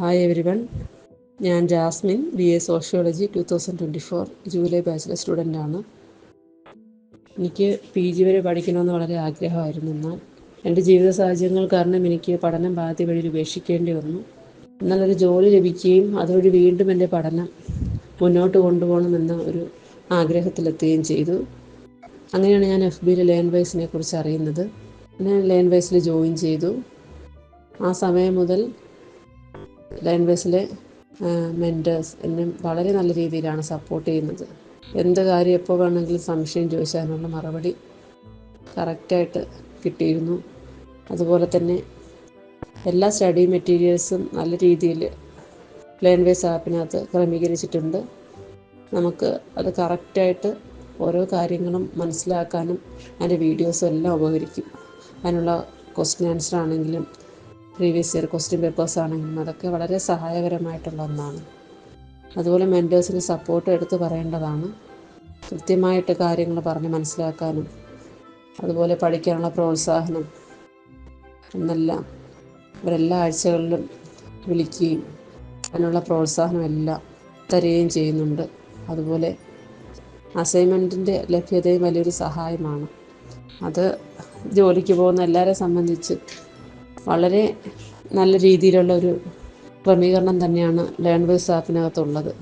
Hi everyone ഞാൻ Jasmine B A sociology two thousand twenty four July ബാച്ചിലെ സ്റ്റുഡന്റാണ് എനിക്ക് P G വരെ പഠിക്കണമെന്ന് വളരെ ആഗ്രഹമായിരുന്നു. എന്നാൽ എന്റെ ജീവിത സാഹചര്യങ്ങൾ കാരണം എനിക്ക് പഠനം പാതി വഴി ഉപേക്ഷിക്കേണ്ടി വന്നു. എന്നാൽ ഒരു ജോലി ലഭിക്കുകയും അതുവഴി വീണ്ടും എന്റെ പഠനം മുന്നോട്ട് കൊണ്ടുപോകണമെന്ന ഒരു ആഗ്രഹത്തിലെത്തുകയും ചെയ്തു. അങ്ങനെയാണ് ഞാൻ എഫ് ബിയിലെ ലേൺ വൈസിനെ കുറിച്ച് അറിയുന്നത്. ഞാൻ ലേൺ വൈസിൽ ജോയിൻ ചെയ്തു. ആ സമയം മുതൽ ലേൺ വൈസിലെ മെന്റേഴ്സ് എന്നെ വളരെ നല്ല രീതിയിലാണ് സപ്പോർട്ട് ചെയ്യുന്നത്. എന്ത് കാര്യം എപ്പോൾ വേണമെങ്കിലും സംശയം ചോദിച്ചാലുള്ള മറുപടി കറക്റ്റായിട്ട് കിട്ടിയിരുന്നു. അതുപോലെ തന്നെ എല്ലാ സ്റ്റഡി മെറ്റീരിയൽസും നല്ല രീതിയിൽ ലൈൻ വേസ് ആപ്പിനകത്ത് ക്രമീകരിച്ചിട്ടുണ്ട്. നമുക്ക് അത് കറക്റ്റായിട്ട് ഓരോ കാര്യങ്ങളും മനസ്സിലാക്കാനും അതിന്റെ വീഡിയോസും എല്ലാം ഉപകരിക്കും. അതിനുള്ള ക്വസ്റ്റ്യൻ ആൻസർ ആണെങ്കിലും പ്രീവിയസ് ഇയർ ക്വസ്റ്റ്യൻ പേപ്പേഴ്സ് ആണെങ്കിലും അതൊക്കെ വളരെ സഹായകരമായിട്ടുള്ള ഒന്നാണ്. അതുപോലെ മെന്റേഴ്സിന് സപ്പോർട്ട് എടുത്ത് പറയേണ്ടതാണ്. കൃത്യമായിട്ട് കാര്യങ്ങൾ പറഞ്ഞ് മനസ്സിലാക്കാനും അതുപോലെ പഠിക്കാനുള്ള പ്രോത്സാഹനം എന്നെല്ലാം അവരെല്ലാ ആഴ്ചകളിലും വിളിക്കുകയും അതിനുള്ള പ്രോത്സാഹനം എല്ലാം തരികയും ചെയ്യുന്നുണ്ട്. അതുപോലെ അസൈൻമെന്റിന്റെ ലഭ്യതയും വലിയൊരു സഹായമാണ്. അത് ജോലിക്ക് പോകുന്ന എല്ലാവരെ സംബന്ധിച്ച് വളരെ നല്ല രീതിയിലുള്ള ഒരു ക്രമീകരണം തന്നെയാണ് ലേൺ ബേസ് ആപ്പിനകത്തുള്ളത്